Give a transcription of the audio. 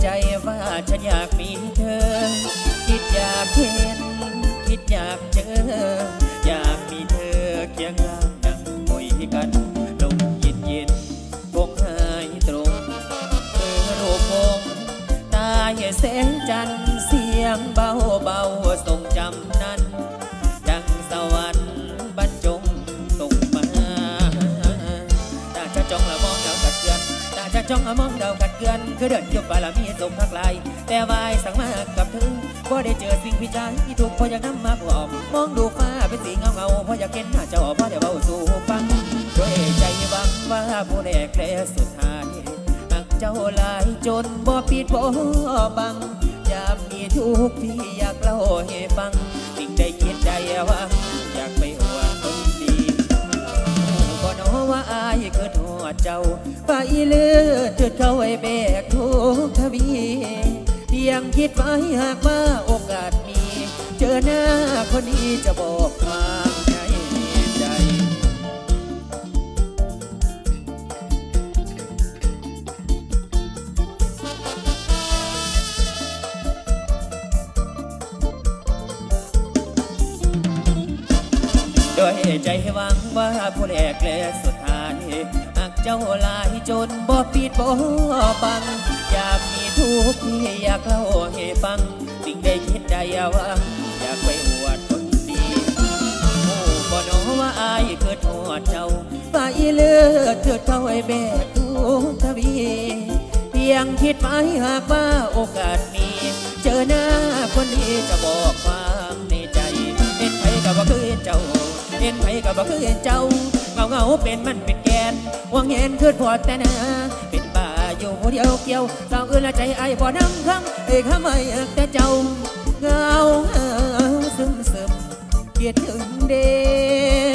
ใจว่าฉันอยากมีเธอ คิดอยากเห็น คิดอยากเจอ อยากมีเธอเคียงข้างดังคุยกันลมเย็นเย็นๆคงหายตรงเออรูปคงตาเห็นแสงจันทร์เสียงเบาเบาส่ง จ้องละมองดาวกัดเกลือนคือเดินยกบารมีส่งทักลาย แต่วายสั่งมากับเธอพอได้เจอสิ่งพิจารที่ถูกพออยากนำมาปลอมมองดูฟ้าเป็นสีเงาเงาพออยากเห็นหน้าเจ้าพอได้เบาสู่ฟังด้วยใจหวังว่าผู้แรกและสุดท้ายหักเจ้าลายจนบ่ปิดบ่บังอยากมีทุกที่อยากเล่า เจ้าไปเลือจุดเขาไว้แบกทุกทวีเพียงคิดไว้หากว่าโอกาสมี เจอหน้าคนนี้จะบอก ด้วยใจหวังว่าผู้แรกและสุดท้ายหากเจ้าลายจนบ่ปิดบ่บัง อยากมีทุกที่อยากเล่าให้ฟัง สิ่งใดคิดใดหวังอยากไปอวดคนดีโอ้บ่นอว่าอายเกิดหัวเจ้าไปเลือดเถิดเข้าไอ้แบกทุกทวีเพียงคิดไว้หากว่าโอกาสมี เจอหน้าคนนี้จะบอกควา เป็นไผก็บ่คือเจ้าเงาเงาเป็นมันเป็นแกนวังเห็นคือพอแต่นะเป็นป่าอยู่เดียวเกี่ยวสาวอื่นละใจไอ้บ่นำคำเอ้ยคำไม่แต่เจ้าเงาเงาซึมซึมเกียดถึงเด้